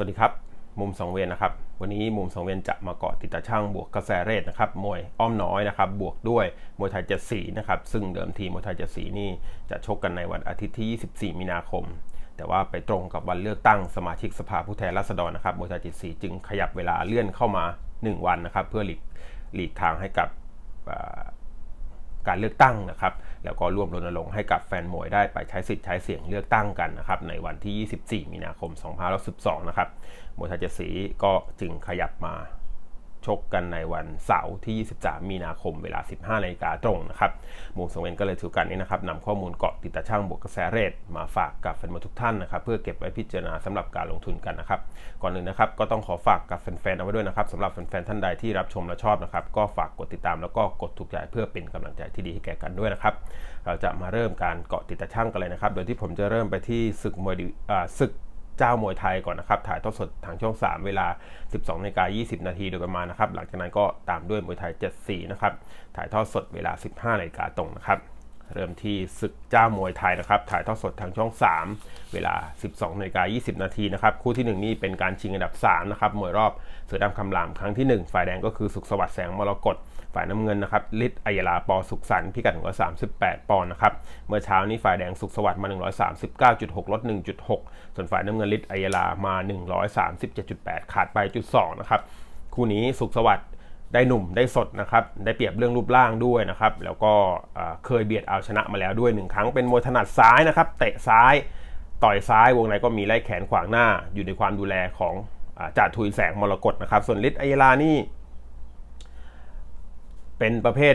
วัสดีครับ มุมสองเวียนนะครับ วันนี้มุมสองเวียนจะมาเกาะติดตาช่างบวกกระแสเรทนะครับมวยอ้อมน้อยนะครับ บวกด้วยมวยไทยเจ็ดสีนะครับ ซึ่งเดิมทีมวยไทยเจ็ดสีนี่จะชกกันในวันอาทิตย์ที่ 24 มีนาคม แต่ว่าไปตรงกับวันเลือกตั้งสมาชิกสภาผู้แทนราษฎรนะครับมวยไทยเจ็ดสีจึงขยับเวลาเลื่อนเข้ามา 1 วันนะครับ เพื่อหลีกหลีกทางให้กับการเลือกตั้งนะครับ แล้วก็ร่วมรณรงค์ให้กับแฟนมวยได้ไปใช้สิทธิ์ใช้เสียงเลือกตั้งกันนะครับในวันที่ 24 มีนาคม 2512 นะครับมวยไทยเจ็ดสีก็จึงขยับมา ชกกันในวันเสาร์ที่ 23 มีนาคมเวลา 15นาฬิกาตรงนะครับมุมสงเวนก็เลยถือกันนี้นะครับนำข้อมูลเกาะติดตาช่างบวกกระแสเรทมาฝากกับแฟนมวยทุกท่านนะครับ เพื่อเก็บไว้พิจารณาสำหรับการลงทุนกันนะครับ ก่อนอื่นนะครับก็ต้องขอฝากกับแฟนๆเอาไว้ด้วยนะครับสำหรับแฟนๆท่านใดที่รับชมและชอบนะครับ ก็ฝากกดติดตามแล้วก็กดถูกใจเพื่อเป็นกำลังใจที่ดีให้แก่กันด้วยนะครับ เราจะมาเริ่มการเกาะติดตาช่างกันเลยนะครับ โดยที่ผมจะเริ่มไปที่ศึกมวยศึก เจ้ามวยไทยก่อนนะครับ ถ่ายทอดสดทางช่อง 3 เวลา 12นาฬิกา20 นาทีโดยประมาณนะครับ หลังจากนั้นก็ตามด้วยมวยไทย 74 นะครับ ถ่ายทอดสดเวลา 15นาฬิกาตรงนะครับ เริ่มที่ศึกเจ้ามวยไทยนะครับ ถ่ายทอดสดทางช่อง 3 เวลา 12นาฬิกา20 นาทีนะครับ คู่ที่ 1 นี่เป็นการชิงอันดับ 3 นะครับ มวยรอบเสือดำคำรามครั้งที่ 1 ฝ่ายแดงก็คือสุขสวัสดิ์แสงมรกต ฝ่ายน้ำเงินนะครับลิศอัยลาปอสุขสันพิกัด138 ปอนด์นะครับ เมื่อเช้านี้ฝ่ายแดงสุขสวัสดิ์มา 139.6 ลด 1.6 ส่วนฝ่ายน้ำเงินลิศอัยลามา 137.8 ขาดไปจุด2นะครับ คู่นี้สุขสวัสดิ์ได้หนุ่มได้สดนะครับ ได้เปรียบเรื่องรูปร่างด้วยนะครับ แล้วก็เคยเบียดเอาชนะมาแล้วด้วยหนึ่งครั้งเป็นมวยถนัดซ้ายนะครับ เตะซ้ายต่อยซ้ายวงในก็มีไล่แขนขวางหน้า อยู่ในความดูแลของจ่าทุยแสงมรกตนะครับ ส่วนลิศอัยลานี่ เป็นประเภท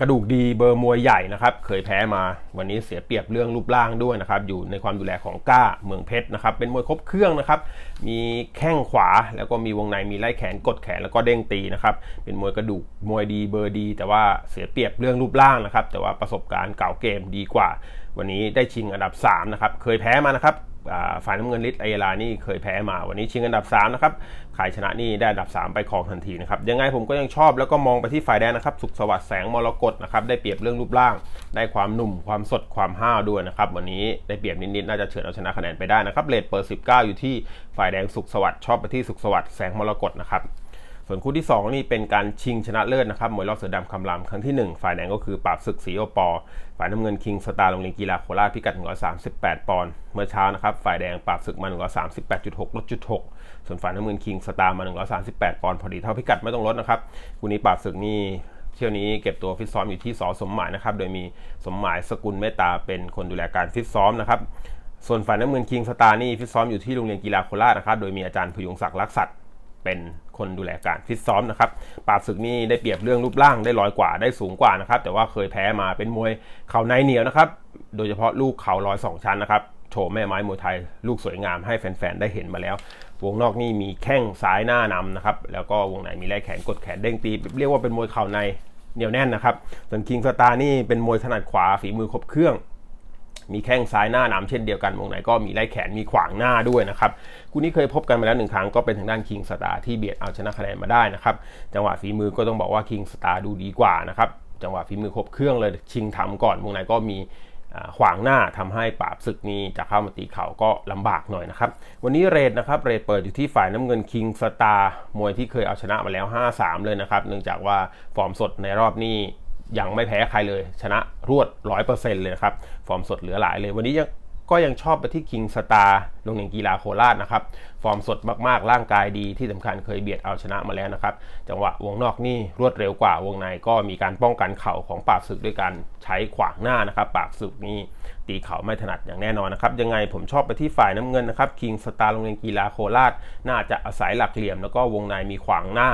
กระดูกดีเบอร์มวยใหญ่นะครับ เคยแพ้มาวันนี้เสียเปรียบเรื่องรูปร่างด้วยนะครับ อยู่ในความดูแลของก้าเมืองเพชรนะครับ เป็นมวยครบเครื่องนะครับ มีแข้งขวาแล้วก็มีวงในมีไล่แขนกดแขนแล้วก็เด้งตีนะครับ เป็นมวยกระดูกมวยดีเบอร์ดี แต่ว่าเสียเปรียบเรื่องรูปร่างนะครับ แต่ว่าประสบการณ์เก่าเกมดีกว่า วันนี้ได้ชิงอันดับ3นะครับเคยแพ้มานะครับ ฝ่ายน้ำเงินลิศไอลานี่เคยแพ้มาวันนี้ชิงอันดับ3นะครับขายชนะนี่ได้อันดับ 3 ไปครองทันทีนะครับยังไงผมก็ยังชอบแล้วก็มองไปที่ฝ่ายแดงนะครับสุขสวัสดิ์แสงมรกตนะครับได้เปรียบเรื่องรูปร่าง ได้ความหนุ่มความสดความห้าวด้วยนะครับวันนี้ได้เปรียบนิดๆน่าจะเฉือนเอาชนะคะแนนไปได้นะครับเลทเปิด19 อยู่ที่ฝ่ายแดงสุขสวัสดิ์ชอบไปที่สุขสวัสดิ์แสงมรกตนะครับ ส่วนคู่ที่ 2 นี่เป็นการชิงชนะเลิศนะครับมวยรอบเสือดำคำรามครั้งที่ 1 ฝ่ายแดงก็คือปราบศึกสีโอปอ ฝ่ายน้ำเงินคิงสตาร์โรงเรียนกีฬาโคราชพิกัด 138 ปอนด์เมื่อเช้านะครับฝ่ายแดงปราบศึกมา 138.6ลดจุด6ส่วนฝ่ายน้ำเงินคิงสตาร์มา 138 ปอนด์พอดีเท่าพิกัดไม่ต้องลดนะครับคู่นี้ปราบศึกนี่เที่ยวนี้เก็บตัวฟิตซ้อมอยู่ที่สอสมหมายนะครับโดยมีสมหมายสกุลเมตตาเป็นคนดูแลการฟิตซ้อมนะครับส่วนฝ่ายน้ำเงินคิงสตาร์นี่ฟิตซ้อมอยู่ที่โรงเรียนกีฬาโคราชนะครับโดยมีอาจารย์พยุงศักดิ์รักษัต เป็นคนดูแลการฟิตซ้อมนะครับปราบศึกนี่ได้เปรียบเรื่องรูปร่างได้ลอยกว่าได้สูงกว่านะครับ แต่ว่าเคยแพ้มาเป็นมวยเข่าในเหนียวนะครับ โดยเฉพาะลูกเข่าลอยสองชั้นนะครับโชว์แม่ไม้มวยไทยลูกสวยงามให้แฟนๆ ได้เห็นมาแล้ว วงนอกนี่มีแข้งซ้ายหน้านำนะครับ แล้วก็วงในมีไล่แขนกดแขนเด้งตี เรียกว่าเป็นมวยเข่าในเหนียวแน่นนะครับ ส่วนคิงสตาร์นี่เป็นมวยถนัดขวาฝีมือครบเครื่อง มีแข้งซ้ายหน้านำเช่นเดียวกันวงไหนก็มีไล่แขนมีขวางหน้าด้วยนะครับคู่นี้เคยพบกันมาแล้วหนึ่งครั้งก็เป็นทางด้านคิงสตาร์ที่เบียดเอาชนะคะแนนมาได้นะครับจังหวะฝีมือก็ต้องบอกว่าคิงสตาร์ดูดีกว่านะครับจังหวะฝีมือครบเครื่องเลยชิงทำก่อนวงไหนก็มีขวางหน้าทำให้ปราบศึกนี้จะเข้ามาตีเข่าก็ลำบากหน่อยนะครับ วันนี้เรทนะครับเรทเปิดอยู่ที่ฝ่ายน้ำเงินคิงสตาร์มวยที่เคยเอาชนะมาแล้ว 5-3 เลยนะครับ เนื่องจากว่าฟอร์มสดในรอบนี้ ยังไม่แพ้ใครเลย ชนะรวด 100%เลยครับ ฟอร์มสดเหลือหลายเลย วันนี้ยังก็ยังชอบไปที่คิงสตาร์โรงเรียนกีฬาโคราชนะครับ ฟอร์มสดมากๆ ร่างกายดีที่สำคัญเคยเบียดเอาชนะมาแล้วนะครับ จังหวะวงนอกนี่รวดเร็วกว่าวงในก็มีการป้องกันเข่าของปราบศึกด้วยการใช้ขวางหน้านะครับ ปราบศึกนี่ตีเข่าไม่ถนัดอย่างแน่นอนนะครับ ยังไงผมชอบไปที่ฝ่ายน้ำเงินนะครับคิงสตาร์โรงเรียนกีฬาโคราช น่าจะอาศัยหลักเหลี่ยม แล้วก็วงในมีขวางหน้า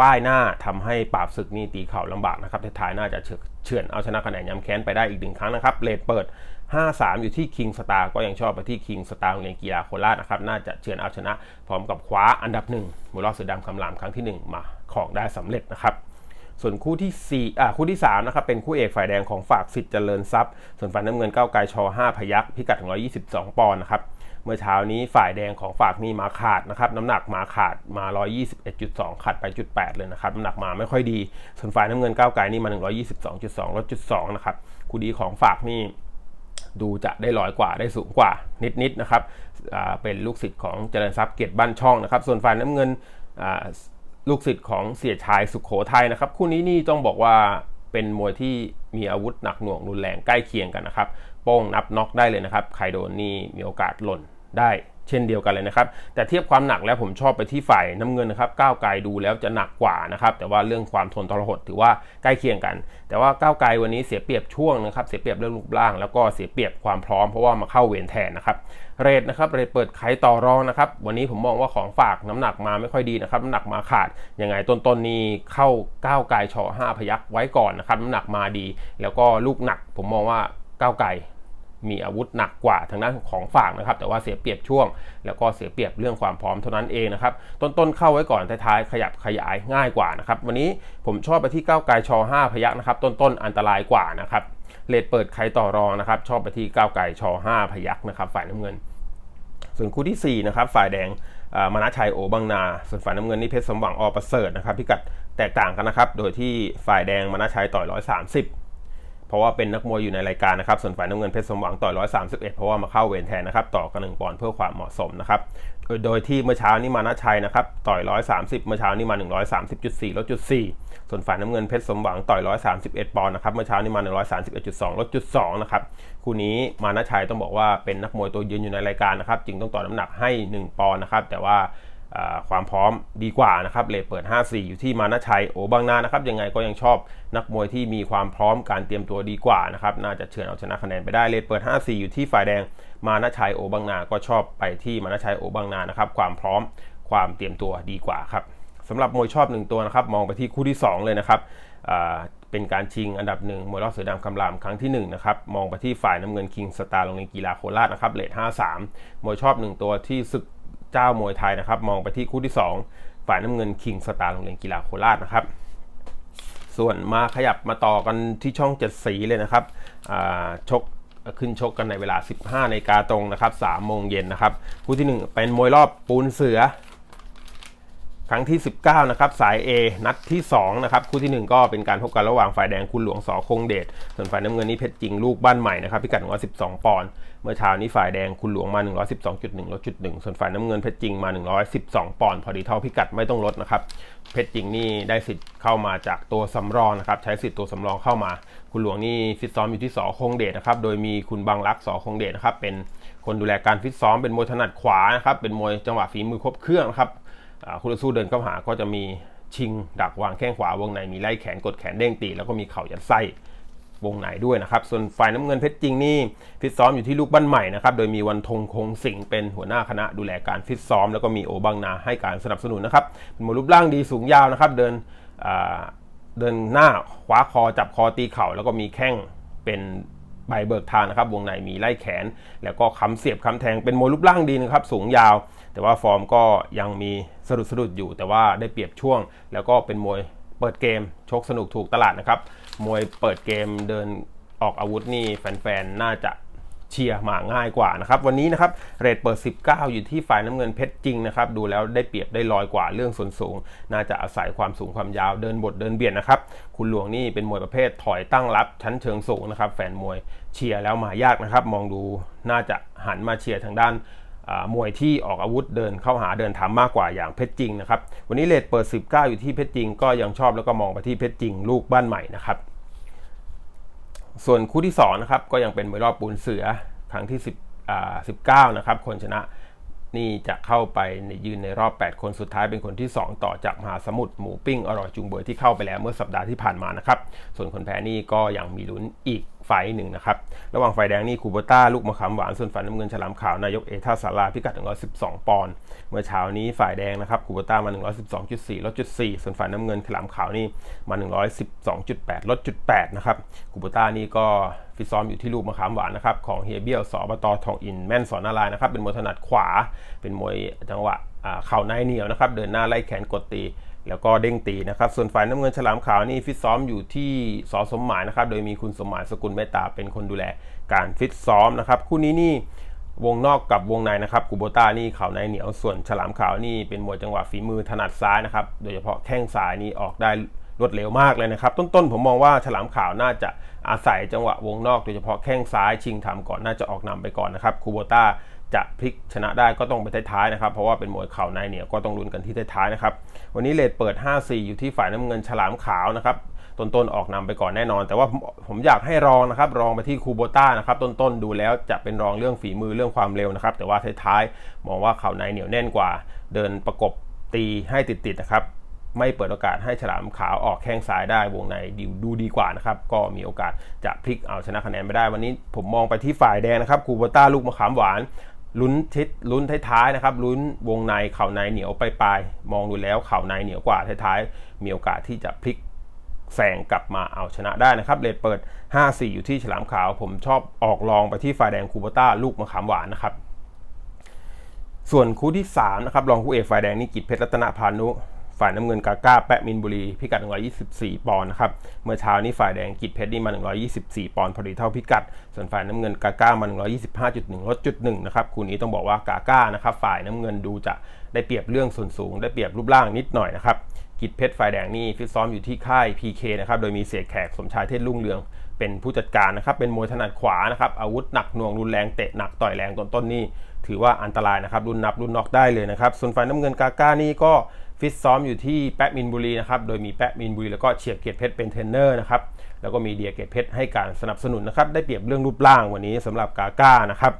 ป้ายหน้าทำให้ปราบศึกนี่ตีเข่าลำบากนะครับท้ายน่าจะเฉือนเอาชนะคะแนนย้ำแค้นไปได้อีกหนึ่งครั้งนะครับเลดเปิด 5-3 อยู่ที่คิงสตาร์ก็ยังชอบไปที่คิงสตาร์โรงเรียนกีฬาโคราชนะครับน่าจะเฉือนเอาชนะ พร้อมกับคว้าอันดับหนึ่งมูลอสือดำคำรามครั้งที่ 1 มาของได้สำเร็จนะครับส่วนคู่ที่4อ่าคู่ที่3นะครับเป็นคู่เอกฝ่ายแดงของฝากสิทธิ์เจริญทรัพย์ ส่วนฝ่ายน้ำเงินก้าวไกลช5พยักพิกัด 122 ปอนด์นะครับ เมื่อเช้านี้ฝ่ายแดงของฝากนี่มาขาดนะครับน้ำหนักมาขาดมา 121.2 ขาดไปจุด8เลยนะครับน้ำหนักมาไม่ค่อยดี ส่วนฝ่ายน้ำเงินก้าวไกลนี่มา 122.2ลดจุด2นะครับคู่ดีของฝากนี่ดูจะได้ลอยกว่าได้สูงกว่านิดๆนนะครับเป็นลูกศิษย์ของเจริญทรัพย์เกียรติบ้านช่องนะครับ ส่วนฝ่ายน้ำเงินลูกศิษย์ของเสียชายสุขโขทัยนะครับ คู่นี้นี่ต้องบอกว่าเป็นมวยที่มีอาวุธหนักหน่วงรุนแรงใกล้เคียงกันนะครับ โป้งนับน็อกได้เลยนะครับ ใครโดนนี่มีโอกาสหล่น ได้เช่นเดียวกันเลยนะครับ แต่เทียบความหนักแล้วผมชอบไปที่ฝ่ายน้ำเงินนะครับก้าวไกลดูแล้วจะหนักกว่านะครับ แต่ว่าเรื่องความทนทรหดถือว่าใกล้เคียงกัน แต่ว่าก้าวไกลวันนี้เสียเปรียบช่วงนะครับเสียเปรียบเรื่องรูปร่าง แล้วก็เสียเปรียบความพร้อมเพราะว่ามาเข้าเวรแทนนะครับเรทนะครับเรทเปิดไขต่อรองนะครับ วันนี้ผมมองว่าของฝากน้ำหนักมาไม่ค่อยดีนะครับน้ำหนักมาขาดยังไงต้นๆนนี้เข้าก้าวไกลชอ5พยักไว้ก่อนนะครับน้ำหนักมาดี แล้วก็ลูกหนักผมมองว่าก้าวไกล มีอาวุธหนักกว่าทางด้านของฝากนะครับ แต่ว่าเสียเปรียบช่วง แล้วก็เสียเปรียบเรื่องความพร้อมเท่านั้นเองนะครับ ต้นๆเข้าไว้ก่อนท้ายๆขยับขยายง่ายกว่านะครับ วันนี้ผมชอบไปที่ก้าวไกลชอ5พยักนะครับ ต้นๆอันตรายกว่านะครับเลทเปิดใครต่อรองนะครับ ชอบไปที่ก้าวไกลชอ5พยักนะครับ ฝ่ายน้ำเงิน ส่วนคู่ที่ 4 นะครับ ฝ่ายแดงมานาชัยโอบางนา ส่วนฝ่ายน้ำเงินนี่เพชรสมหวังอประเสริฐนะครับพิกัดแตกต่างกันนะครับ โดยที่ฝ่ายแดงมานาชัยต่อย130 ราะว่าเป็นนักมวยอยู่ในรายการนะครับ ส่วนฝ่ายน้ำเงินเพชรสมหวังต่อย 131 เพราะว่ามาเข้าเวรแทนนะครับต่อกันหนึ่งปอนด์เพื่อความเหมาะสมนะครับ โดยที่เมื่อเช้านี้มานาชัยนะครับต่อย 130 เมื่อเช้านี้มา 130.4ลดจุด4ส่วนฝ่ายน้ำเงินเพชรสมหวังต่อย 131 ปอนด์นะครับเมื่อเช้านี้มา 131.2ลดจุด2นะครับคู่นี้มานาชัยต้องบอกว่าเป็นนักมวยตัวยืนอยู่ในรายการนะครับจึงต้องต่อน้ำหนักให้ 1 ปอนด์นะครับแต่ว่า ความพร้อมดีกว่านะครับเลทเปิด 5-4 อยู่ที่มานาชัยโอบางนานะครับยังไงก็ยังชอบนักมวยที่มีความพร้อมการเตรียมตัวดีกว่านะครับน่าจะเฉือนเอาชนะคะแนนไปได้เลทเปิด 5-4 อยู่ที่ฝ่ายแดง มานาชัยโอบางนาก็ชอบไปที่มานาชัยโอบางนานะครับความพร้อมความเตรียมตัวดีกว่าครับสำหรับมวยชอบ 1 ตัวนะครับมองไปที่คู่ที่ 2 เลยนะครับเป็นการชิงอันดับหนึ่งมวยรอบเสือดำคำรามครั้งที่1นะครับมองไปที่ฝ่ายน้ำเงินคิงสตาร์โรงเรียนกีฬาโคราชนะครับเลท5-3มวยชอบ 1 ตัวที่ศึก เจ้ามวยไทยนะครับ มองไปที่คู่ที่ 2 ฝ่ายน้ำเงินคิงสตาร์โรงเรียนกีฬาโคราชนะครับ ส่วนมาขยับมาต่อกันที่ช่องเจ็ดสีเลยนะครับชกขึ้นชกกันในเวลา 15นาฬิกาตรงนะครับ3โมงเย็นนะครับ คู่ที่ 1 เป็นมวยรอบปูนเสือ ครั้งที่ 19 นะครับ สาย A นัดที่ 2 นะครับ คู่ที่ 1 ก็เป็นการพบกันระหว่างฝ่ายแดงคุณหลวงสอคงเดช ส่วนฝ่ายน้ำเงินนี่เพชรจริงลูกบ้านใหม่นะครับ พิกัด 112 ปอนด์ เมื่อเช้านี้ฝ่ายแดงคุณหลวงมา 112.1 ลดจุด1ส่วนฝ่ายน้ำเงินเพชรจริงมา 112 ปอนด์ พอดีเท่าพิกัดไม่ต้องลดนะครับ เพชรจริงนี่ได้สิทธิ์เข้ามาจากตัวสำรองนะครับ ใช้สิทธิ์ตัวสำรองเข้ามา คุณหลวงนี่ฟิตซ้อมอยู่ที่สอคงเดชนะครับ โดยมีคุณบางรักสอคงเดชนะครับ เป็นคนดูแลการฟิตซ้อม เป็นมวยถนัดขวานะครับ เป็นมวยจังหวะฝีมือครบเครื่องนะครับ คู่ต่อสู้เดินเข้าหาก็จะมีชิงดักวางแข้งขวาวงในมีไล่แขนกดแขนเด้งตี แล้วก็มีเข่ายัดไส้วงในด้วยนะครับ ส่วนฝ่ายน้ำเงินเพชรจริงนี่ฟิตซ้อมอยู่ที่ลูกบ้านใหม่นะครับ โดยมีวันธงคงสิงเป็นหัวหน้าคณะดูแลการฟิตซ้อม แล้วก็มีโอบางนาให้การสนับสนุนนะครับเป็นมวยรูปร่างดีสูงยาวนะครับ เดินเดินหน้าคว้าคอจับคอตีเข่าแล้วก็มีแข้งเป็น ใบเบิกทางนะครับ วงในมีไล่แขน แล้วก็ค้ำเสียบค้ำแทงเป็นมวยรูปร่างดีนะครับ สูงยาว แต่ว่าฟอร์มก็ยังมีสะดุดสะดุดอยู่ แต่ว่าได้เปรียบช่วง แล้วก็เป็นมวยเปิดเกม ชกสนุกถูกตลาดนะครับ มวยเปิดเกมเดินออกอาวุธนี่แฟนๆ น่าจะ เชียร์มาง่ายกว่านะครับวันนี้นะครับเรทเปิด 19 อยู่ที่ฝ่ายน้ำเงินเพชรจริงนะครับดูแล้วได้เปรียบได้ลอยกว่าเรื่องส่วนสูง น่าจะอาศัยความสูงความยาวเดินบทเดินเบียดนะครับคุณหลวงนี่เป็นมวยประเภทถอยตั้งรับชั้นเชิงสูงนะครับแฟนมวยเชียร์แล้วมายากนะครับมองดูน่าจะหันมาเชียร์ทางด้านมวยที่ออกอาวุธเดินเข้าหาเดินทำมากกว่าอย่างเพชรจริงนะครับวันนี้เลทเปิด 19 อยู่ที่เพชรจริง ก็ยังชอบแล้วก็มองไปที่เพชรจริงลูกบ้านใหม่นะครับ ส่วนคู่ที่2นะครับก็ยังเป็นมวยรอบปูนเสือครั้งที่10อ่า19 นะครับ คนชนะนี่จะเข้าไปในยืนในรอบ 8 คนสุดท้ายเป็นคนที่ 2 ต่อจากมหาสมุทรหมูปิ้งอร่อยจุงเบยที่เข้าไปแล้วเมื่อสัปดาห์ที่ผ่านมานะครับ ส่วนคนแพ้นี่ก็ยังมีลุ้นอีก ไฟหนึ่งนะครับ ระหว่างไฟแดงนี่คูโบต้าลูกมะขามหวาน ส่วนฝ่ายน้ำเงินฉลามขาวนายกเอท่าสาราพิกัด 112 ปอนด์ เมื่อเช้านี้ฝ่ายแดงนะครับคูโบต้ามา 112.4 ลดจุด4ส่วนฝ่ายน้ำเงินฉลามขาวนี่มา 112.8 ลดจุด8นะครับคูโบต้านี่ก็ฟิตซ้อมอยู่ที่ลูกมะขามหวานนะครับของเฮียเบียวสอบตทองอินแม่นสอนนารายนะครับเป็นมวยถนัดขวา เป็นมวยจังหวะเข่าในเหนียวนะครับเดินหน้าไล่แขนกดตี แล้วก็เด้งตีนะครับ ส่วนฝ่ายน้ำเงินฉลามขาวนี่ฟิตซ้อมอยู่ที่สอสมหมายนะครับ โดยมีคุณสมหมายสกุลเมตตาเป็นคนดูแลการฟิตซ้อมนะครับ คู่นี้นี่วงนอกกับวงในนะครับกูโบต้านี่เข่าในเหนียวส่วนฉลามขาวนี่เป็นมวยจังหวะฝีมือถนัดซ้ายนะครับ โดยเฉพาะแข้งซ้ายนี่ออกได้รวดเร็วมากเลยนะครับ ต้นๆผมมองว่าฉลามขาวน่าจะอาศัยจังหวะวงนอก โดยเฉพาะแข้งซ้ายชิงทำก่อนน่าจะออกนำไปก่อนนะครับคูโบต้า จะพลิกชนะได้ก็ต้องไปท้ายๆนะครับ เพราะว่าเป็นมวยเข่าในเนี่ยก็ต้องลุ้นกันที่ท้ายๆนะครับ วันนี้เลทเปิด 5-4 อยู่ที่ฝ่ายน้ำเงินฉลามขาวนะครับต้นๆออกนำไปก่อนแน่นอน แต่ว่าผมอยากให้รองนะครับ รองไปที่คูโบต้านะครับ ต้นๆดูแล้วจะเป็นรองเรื่องฝีมือเรื่องความเร็วนะครับ แต่ว่าท้ายๆมองว่าเข่าในเหนียวแน่นกว่า เดินประกบตีให้ติดๆนะครับไม่เปิดโอกาสให้ฉลามขาวออกแข้งซ้ายได้วงในดดูดีกว่านะครับ ก็มีโอกาสจะพลิกเอาชนะคะแนนไปได้ วันนี้ผมมองไปที่ฝ่ายแดงนะครับคูโบต้าลูกมะขามหวาน ลุ้นทิศลุ้นท้ายๆนะครับลุ้นวงในเข่าในเหนียวไปปลายมองดูแล้วเข่าในเหนียวกว่าท้ายๆมีโอกาสที่จะพลิกแซงกลับมาเอาชนะได้นะครับเลทเปิด 5-4 อยู่ที่ฉลามขาว ผมชอบออกลองไปที่ฝ่ายแดงคูโบต้าลูกมะขามหวานนะครับ ส่วนคู่ที่3นะครับรองคู่เอกฝ่ายแดงนี่กิจเพชรรัตนพานุ ฝ่ายน้ำเงินกาก้าแปะมินบุรี พิกัด 124 ปอนด์นะครับ เมื่อเช้านี้ฝ่ายแดงกิจเพชรนี่มา 124 ปอนด์พอดีเท่าพิกัด ส่วนฝ่ายน้ำเงินกาก้ามา 125.1ลดจุดหนึ่งนะครับคู่นี้ต้องบอกว่ากาก้านะครับฝ่ายน้ำเงินดูจะได้เปรียบเรื่องส่วนสูง ได้เปรียบรูปร่างนิดหน่อยนะครับกิจเพชรฝ่ายแดงนี่ฟิตซ้อมอยู่ที่ค่าย PK นะครับ โดยมีเสียแขกสมชายเทศรุ่งเรือง เป็นผู้จัดการนะครับ เป็นมวยถนัดขวานะครับ อาวุธหนักหน่วงรุนแรงเตะหนักต่อยแรงต้นต้นนี่ถือว่าอันตรายนะครับ รุ่นนับรุ่นน็อกได้เลยนะครับ ส่วนฝ่ายน้ำเงินกาก้านี่ก็ ฟิตซ้อมอยู่ที่แปะมินบุรีนะครับ โดยมีแปะมินบุรีแล้วก็เฉียบเกียรติเพชรเป็นเทรนเนอร์นะครับ แล้วก็มีเดียเกียรติเพชรให้การสนับสนุนนะครับ ได้เปรียบเรื่องรูปร่างวันนี้สำหรับกาก้านะครับ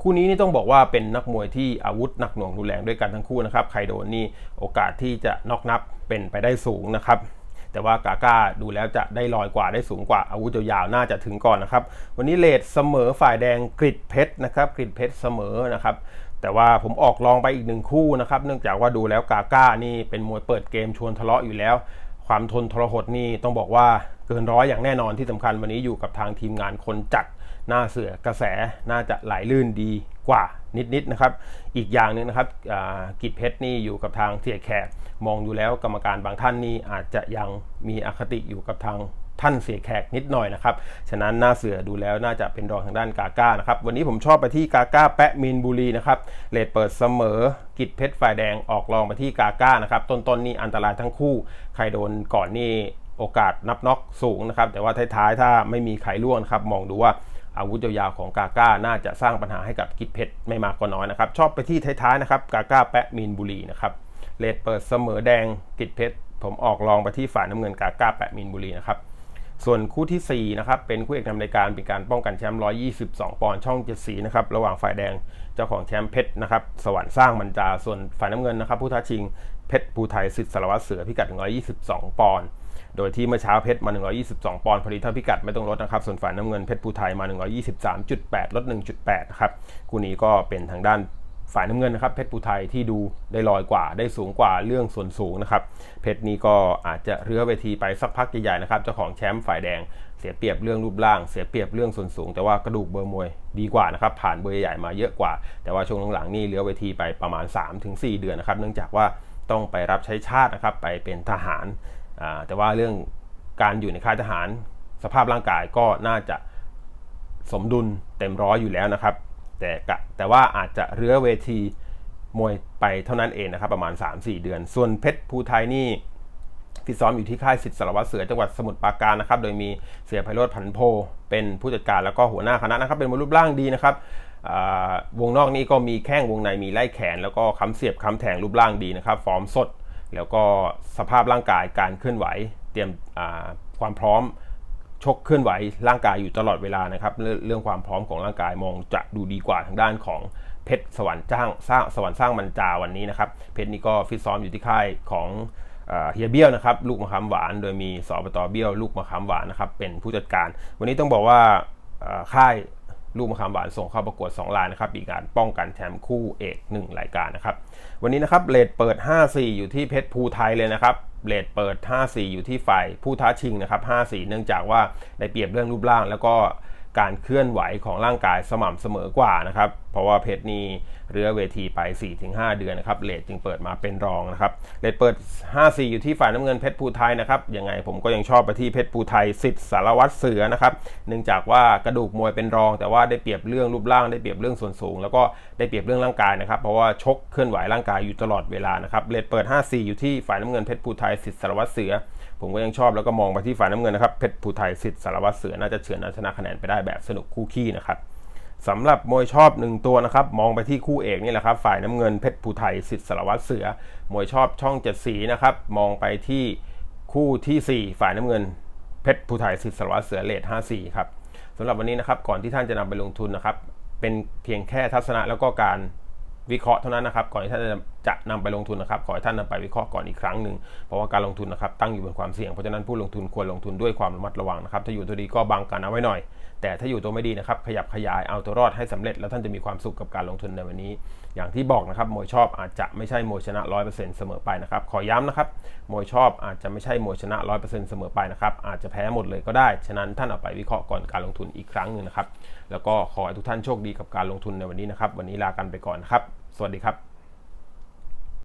คู่นี้นี่ต้องบอกว่าเป็นนักมวยที่อาวุธหนักหน่วงรุนแรงด้วยกันทั้งคู่นะครับ ใครโดนนี่โอกาสที่จะน็อกนับเป็นไปได้สูงนะครับแต่ว่ากาก้าดูแล้วจะได้ลอยกว่าได้สูงกว่าอาวุธยาวๆน่าจะถึงก่อนนะครับ วันนี้เลดเสมอฝ่ายแดงกริดเพชรนะครับกริดเพชรเสมอนะครับ แต่ว่าผมออกลองไปอีกหนึ่งคู่นะครับ เนื่องจากว่าดูแล้วกาก้านี่เป็นมวยเปิดเกมชวนทะเลาะอยู่แล้ว ความทนทรหดนี่ต้องบอกว่าเกินร้อยอย่างแน่นอนที่สำคัญวันนี้อยู่กับทางทีมงานคนจัดหน้าเสือกระแสน่าจะไหลลื่นดีกว่านิดๆนะครับ อีกอย่างหนึงนะครับกิจเพชรนี่อยู่กับทางเสียแขกมองดูแล้วกรรมการบางท่านนี่อาจจะยังมีอคติอยู่กับทาง ท่านเสียแขกนิดหน่อยนะครับ ฉะนั้นหน้าเสือดูแล้วน่าจะเป็นรองทางด้านกาก้านะครับ วันนี้ผมชอบไปที่กาก้าแปะมินบุรีนะครับ เลดเปิดเสมอ กิจเพชรฝ่ายแดงออกรองไปที่กาก้านะครับ ต้นๆนนี่อันตรายทั้งคู่ ใครโดนก่อนนี่โอกาสนับน็อกสูงนะครับ แต่ว่าท้ายๆ ถ้าไม่มีใครล่วงครับ มองดูว่าอาวุธยาวๆของกาก้าน่าจะสร้างปัญหาให้กับกิจเพชรไม่มากก็น้อยนะครับ ชอบไปที่ท้ายๆนะครับกาก้าแปะมินบุรีนะครับเลดเปิดเสมอแดงกิจเพชรผมออกรองไปที่ฝ่ายน้ำเงินกาก้าแปะมินบุรีนะครับ ส่วนคู่ที่ 4 นะครับ เป็นคู่เอกนำรายการเป็นการป้องกันแชมป์ 122 ปอนด์ช่องเจ็ดสีนะครับ ระหว่างฝ่ายแดงเจ้าของแชมป์เพชรนะครับ สวรรค์สร้างบรรจา ส่วนฝ่ายน้ำเงินนะครับ ผู้ท้าชิงเพชรภูไทยสิทธิ์สารวัตรเสือพิกัด 122 ปอนด์โดยที่เมื่อเช้าเพชรมา 122 ปอนด์พอดีเท่าพิกัดไม่ต้องลดนะครับ ส่วนฝ่ายน้ำเงินเพชรภูไทยมา 123.8 ลด 1.8 นะครับ คู่นี้ก็เป็นทางด้าน ฝ่ายน้ำเงินนะครับเพชรปูไทยที่ดูได้ลอยกว่า ได้สูงกว่าเรื่องส่วนสูงนะครับเพชรนี้ก็อาจจะเรื้อเวทีไปสักพักใหญ่ๆนะครับเจ้าของแชมป์ฝ่ายแดงเสียเปรียบเรื่องรูปร่าง เสียเปรียบเรื่องส่วนสูง แต่ว่ากระดูกเบอร์มวยดีกว่านะครับผ่านเบอร์ใหญ่มาเยอะกว่า แต่ว่าช่วงหลังๆนี่เรื้อเวทีไปประมาณ 3-4 เดือนนะครับเนื่องจากว่าต้องไปรับใช้ชาตินะครับไปเป็นทหารแต่ว่าเรื่องการอยู่ในค่ายทหาร สภาพร่างกายก็น่าจะสมดุลเต็มร้อยอยู่แล้วนะครับ แต่แต่ว่าอาจจะเรื้อเวทีมวยไปเท่านั้นเองนะครับ ประมาณ 3-4 เดือน ส่วนเพชรภูไทยนี่ฟิตซ้อมอยู่ที่ค่ายสิทธิสารวัตรเสือจังหวัดสมุทรปราการนะครับ โดยมีเสียไพโรธพันโพ เป็นผู้จัดการแล้วก็หัวหน้าคณะนะครับ เป็นมวยรูปร่างดีนะครับวงนอกนี่ก็มีแข้งวงในมีไล่แขน แล้วก็คำเสียบคำแทงรูปร่างดีนะครับ ฟอร์มสด แล้วก็สภาพร่างกายการเคลื่อนไหว เตรียมความพร้อม ชกเคลื่อนไหวร่างกายอยู่ตลอดเวลานะครับ เรื่องความพร้อมของร่างกายมองจะดูดีกว่าทางด้านของเพชรสวรรค์จ้างสร้างสวรรค์สร้างมันจาวันนี้นะครับ เพชรนี่ก็ฟิตซ้อมอยู่ที่ค่ายของเฮียเบี้ยวนะครับลูกมะขามหวานโดยมีสอบตเบี้ยวลูกมะขามหวานนะครับเป็นผู้จัดการ วันนี้ต้องบอกว่าค่าย ลูกมะขามหวานส่งเข้าประกวด2รายนะครับมีการป้องกันแชมป์คู่เอก 1 รายการนะครับ วันนี้นะครับเลดเปิด 5-4 อยู่ที่เพชรภูไทยเลยนะครับเลดเปิด 5-4 อยู่ที่ฝ่ายผู้ท้าชิงนะครับ5-4 เนื่องจากว่าได้เปรียบเรื่องรูปร่าง แล้วก็การเคลื่อนไหวของร่างกายสม่ำเสมอกว่านะครับ เพราะว่าเพชรนี่เรือเวทีไป 4-5 เดือนนะครับเลทจึงเปิดมาเป็นรองนะครับเลทเปิด 5-4 อยู่ที่ฝ่ายน้ำเงินเพชรภูไทยนะครับยังไงผมก็ยังชอบไปที่เพชรภูไทยสิทธิ์สารวัตรเสือนะครับเนื่องจากว่ากระดูกมวยเป็นรอง แต่ว่าได้เปรียบเรื่องรูปร่างได้เปรียบเรื่องส่วนสูง แล้วก็ได้เปรียบเรื่องร่างกายนะครับเพราะว่าชกเคลื่อนไหวร่างกายอยู่ตลอดเวลานะครับเลทเปิด 5-4 อยู่ที่ฝ่ายน้ำเงินเพชรภูไทยสิทธิ์สารวัตรเสือผมก็ยังชอบแล้วก็มองไปที่ฝ่ายน้ำเงินนะครับเพชรภูไทยสิทธิ์สารวัตรเสือน่าจะเฉือนเอาชนะคะแนนไปได้แบบสนุกคู่ขี้นะครับ สำหรับมวยชอบหนึ่งตัวนะครับ มองไปที่คู่เอกนี่แหละครับ ฝ่ายน้ำเงินเพชรภูไทยสิทธิ์สารวัตรเสือ มวยชอบช่องเจ็ดสีนะครับ มองไปที่คู่ทีสี่4 ฝ่ายน้ำเงินเพชรภูไทยสิทธิ์สารวัตรเสือเลท54ครับสำหรับวันนี้นะครับ ก่อนที่ท่านจะนำไปลงทุนนะครับ เป็นเพียงแค่ทัศนะแล้วก็การวิเคราะห์เท่านั้นนะครับ ก่อนที่ท่านจะ จะนำไปลงทุนนะครับ ขอให้ท่านนำไปวิเคราะห์ก่อนอีกครั้งหนึ่งเพราะว่าการลงทุนนะครับตั้งอยู่บนความเสี่ยงเพราะฉะนั้นผู้ลงทุนควรลงทุนด้วยความระมัดระวังนะครับถ้าอยู่ตัวดีก็บังกันเอาไว้หน่อย แต่ถ้าอยู่ตัวไม่ดีนะครับขยับขยายเอาตัวรอดให้สำเร็จ แล้วท่านจะมีความสุขกับการลงทุนในวันนี้ อย่างที่บอกนะครับมวยชอบอาจจะไม่ใช่มวยชนะ 100%เสมอไปนะครับขอย้ำนะครับมวยชอบอาจจะไม่ใช่มวยชนะ 100%เสมอไปนะครับอาจจะแพ้หมดเลยก็ได้ ฉะนั้นท่านเอาไปวิเคราะห์ก่อนการลงทุนอีกครั้งหนึ่งนะครับแล้วก็ขอให้ทุกท่านโชคดีกับการลงทุนในวันนี้นะครับวันนี้ลากันไปก่อนนครับ สวัสดีครับ